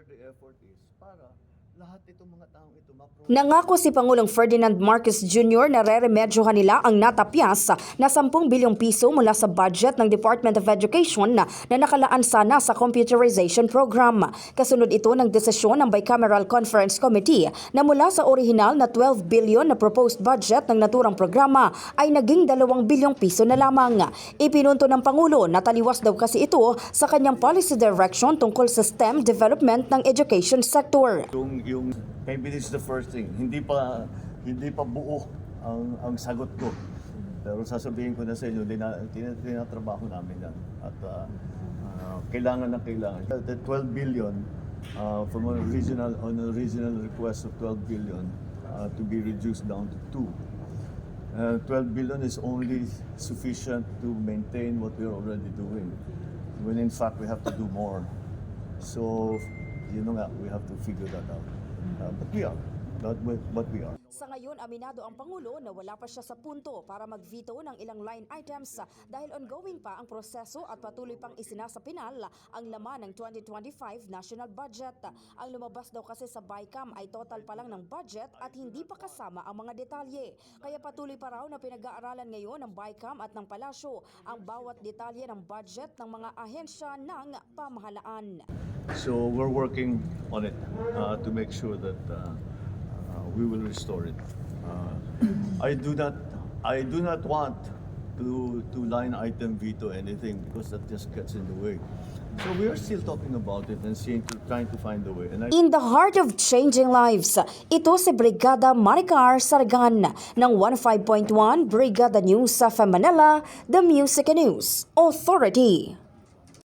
whatever the effort is para lahat itong mga taong ito mapro- Nangako si Pangulong Ferdinand Marcos Jr. na re-remedyohan nila ang natapyas na 10 bilyong piso mula sa budget ng Department of Education na, na nakalaan sana sa computerization program. Kasunod ito ng desisyon ng Bicameral Conference Committee na mula sa orihinal na 12 billion na proposed budget ng naturang programa ay naging 2 bilyong piso na lamang. Ipinunto ng Pangulo na taliwas daw kasi ito sa kanyang policy direction tungkol sa STEM development ng education sector. yung yung maybe this is the first thing. Hindi pa hindi pa buo ang ang sagot ko. Pero sasabihin ko na sa inyo dina, tina, tinatrabaho namin yan. At uh, uh, kailangan na kailangan. The 12 billion uh, from a regional on a regional request of 12 billion uh, to be reduced down to 2 Uh, 12 billion is only sufficient to maintain what we're already doing. When in fact we have to do more. So, you know we have to figure that out. Uh, but we are. But, we- but we are. Sa ngayon, aminado ang Pangulo na wala pa siya sa punto para mag-veto ng ilang line items dahil ongoing pa ang proseso at patuloy pang isinasapinal ang laman ng 2025 national budget. Ang lumabas daw kasi sa BICAM ay total pa lang ng budget at hindi pa kasama ang mga detalye. Kaya patuloy pa raw na pinag-aaralan ngayon ng BICAM at ng Palasyo ang bawat detalye ng budget ng mga ahensya ng pamahalaan. So, we're working on it uh, to make sure that uh, we will restore it. Uh, I do not, I do not want to to line item veto anything because that just gets in the way. So we are still talking about it and seeing, trying to find a way. And I In the heart of changing lives, ito si Brigada Maricar Sargan ng 15.1 Brigada News sa Manila, The Music News Authority.